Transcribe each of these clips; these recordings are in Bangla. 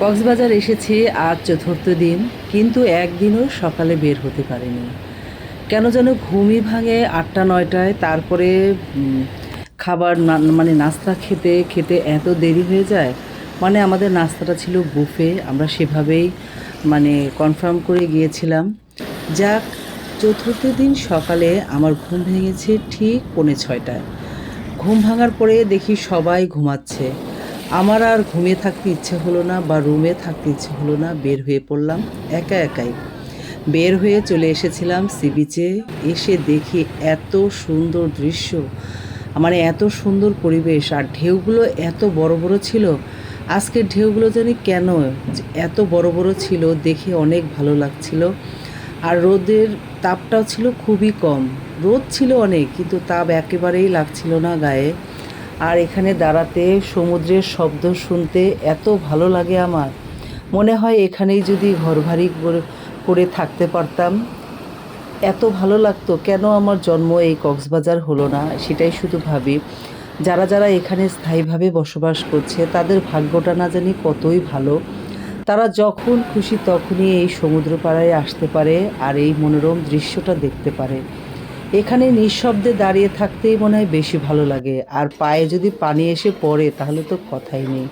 কক্সবাজার এসেছি আজ চতুর্থ দিন, কিন্তু একদিনও সকালে বের হতে পারিনি। কেন যেন ঘুমই ভাঙে আটটা নয়টায়, তারপরে খাবার মানে নাস্তা খেতে খেতে এত দেরি হয়ে যায়। মানে আমাদের নাস্তাটা ছিল বুফে, আমরা সেভাবেই মানে কনফার্ম করে গিয়েছিলাম। যাক, চতুর্থ দিন সকালে আমার ঘুম ভেঙেছে ঠিক পৌনে ছয়টায়। ঘুম ভাঙার পরে দেখি সবাই ঘুমাচ্ছে। আমার আর ঘুমিয়ে থাকতে ইচ্ছে হলো না বা রুমে থাকতে ইচ্ছে হলো না বের হয়ে পড়লাম একা একাই। বের হয়ে চলে এসেছিলাম সি বিচে। এসে দেখি এত সুন্দর দৃশ্য মানে এত সুন্দর পরিবেশ আর ঢেউগুলো এত বড় বড় ছিল। আজকের ঢেউগুলো জানি কেন এত বড় বড় ছিল, দেখে অনেক ভালো লাগছিল। আর রোদের তাপটাও ছিল খুবই কম। রোদ ছিল অনেক, কিন্তু তাপ একেবারেই লাগছিল না গায়ে। আর এখানে দাঁড়াতে সমুদ্রের শব্দ শুনতে এত ভালো লাগে আমার। মনে হয় এখানেই যদি ঘর ভাড়ি করে- করে থাকতে পারতাম। এত ভালো লাগতো, কেন আমার জন্ম এই কক্সবাজার হলো না? সেটাই শুধু ভাবি। যারা যারা এখানে স্থায়ীভাবে বসবাস করছে, তাদের ভাগ্যটা না জানি কতই ভালো। তারা যখন খুশি তখনই এই সমুদ্র পাড়ায় আসতে পারে আর এই মনোরম দৃশ্যটা দেখতে পারে। এখানে নিঃশব্দে দাঁড়িয়ে থাকতেই মনে হয় বেশি ভালো লাগে। আর পায়ে যদি পানি এসে পড়ে, তাহলে তো কথাই নেই।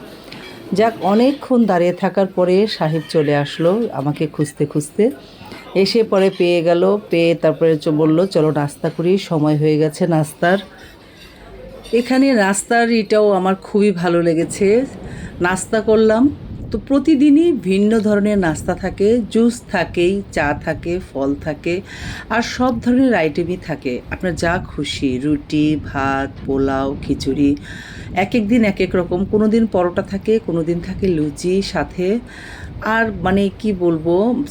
যাক, অনেকক্ষণ দাঁড়িয়ে থাকার পরে সাহেব চলে আসলো আমাকে খুঁজতে খুঁজতে। এসে পরে পেয়ে গেল, পেয়ে তারপরে বলল, চলো নাস্তা করি, সময় হয়ে গেছে নাস্তার। এখানে নাস্তার এটাও আমার খুবই ভালো লেগেছে। নাস্তা করলাম তো প্রতিদিনই ভিন্ন ধরনের নাস্তা থাকে, জুস থাকেই চা থাকে, ফল থাকে, আর সব ধরনের আইটেমই থাকে। আপনার যা খুশি, রুটি, ভাত, পোলাও, খিচুড়ি, এক এক দিন এক এক রকম। কোনো দিন পরোটা থাকে, কোনো দিন থাকে লুচি সাথে। আর মানে কি বলব,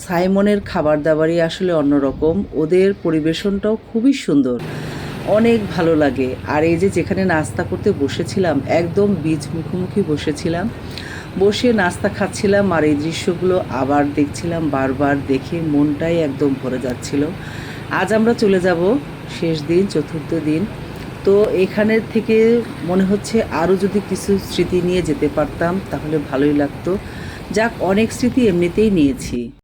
সাইমনের খাবার দাবারই আসলে অন্যরকম ওদের পরিবেশনটাও খুবই সুন্দর, অনেক ভালো লাগে। আর এই যে যেখানে নাস্তা করতে বসেছিলাম, একদম বীজ মুখোমুখি বসেছিলাম বসে নাস্তা খাচ্ছিলাম আর এই দৃশ্যগুলো আবার দেখছিলাম, বারবার দেখে মনটাই একদম ভরে যাচ্ছিল। আজ আমরা চলে যাব শেষ দিন, চতুর্থ দিন। তো এখানের থেকে মনে হচ্ছে আরও যদি কিছু স্মৃতি নিয়ে যেতে পারতাম, তাহলে ভালোই লাগতো। যাক, অনেক স্মৃতি এমনিতেই নিয়েছি।